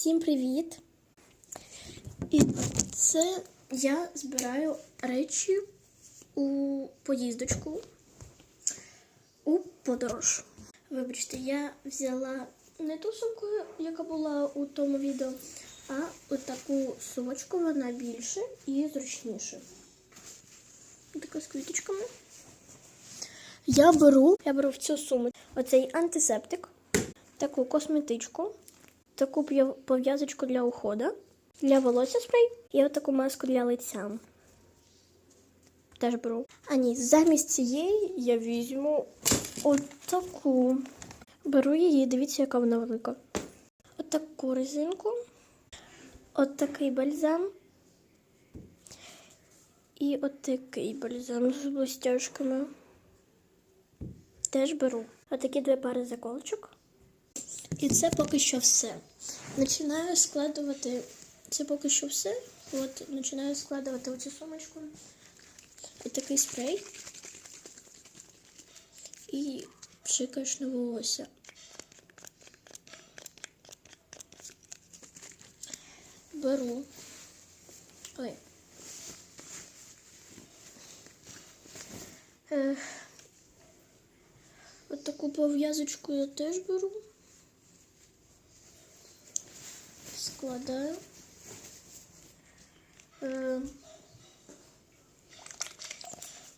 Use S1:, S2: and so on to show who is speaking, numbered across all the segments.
S1: Всім привіт! І це я збираю речі у поїздочку у подорож. Вибачте, я взяла не ту сумку, яка була у тому відео, а отаку сумочку, вона більше і зручніше. Така з квіточками. Я беру, я беру в цю суму оцей антисептик, таку косметичку, таку пов'язочку для уходу, для волосся спрей і отаку маску для лиця. Теж беру. А ні, замість цієї я візьму отаку. Беру її, дивіться, яка вона велика. Отаку резинку, отакий бальзам. І отакий бальзам з блістяшками. Теж беру. Отакі дві пари заколочок. І це поки що все. Починаю складувати. Це поки що все. От починаю складувати оцю сумочку. Отакий спрей. І пшикаєш на волосся. Беру. Ой. Е, От таку пов'язочку я теж беру. Складаю. Е,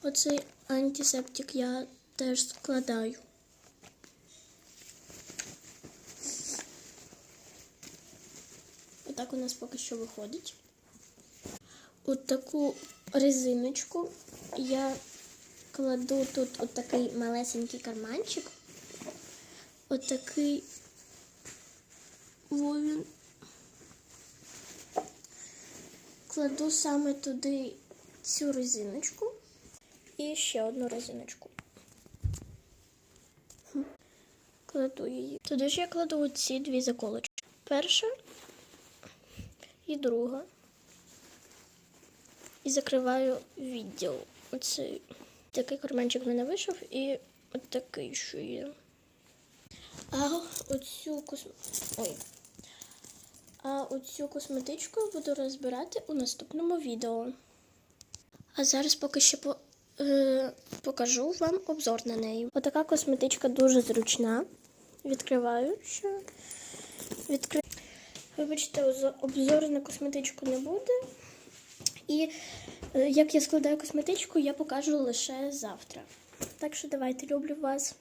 S1: Оцей антисептик я теж складаю. Отак у нас поки що виходить. От таку резиночку я кладу тут от такий малесенький карманчик. От такий він. Кладу саме туди цю резиночку і ще одну резиночку. Кладу її. Туди ж я кладу оці дві заколочки. Перша і друга. І закриваю відділ. Оцей такий карманчик в мене вийшов і от що є. А оцю косм... Ой. А оцю косметичку я буду розбирати у наступному відео. А зараз поки що по... е... покажу вам обзор на неї. Отака косметичка дуже зручна. Відкриваю ще. Відкри... Вибачте, обзору на косметичку не буде. І е, як я складаю косметичку, я покажу лише завтра. Так що давайте люблю вас.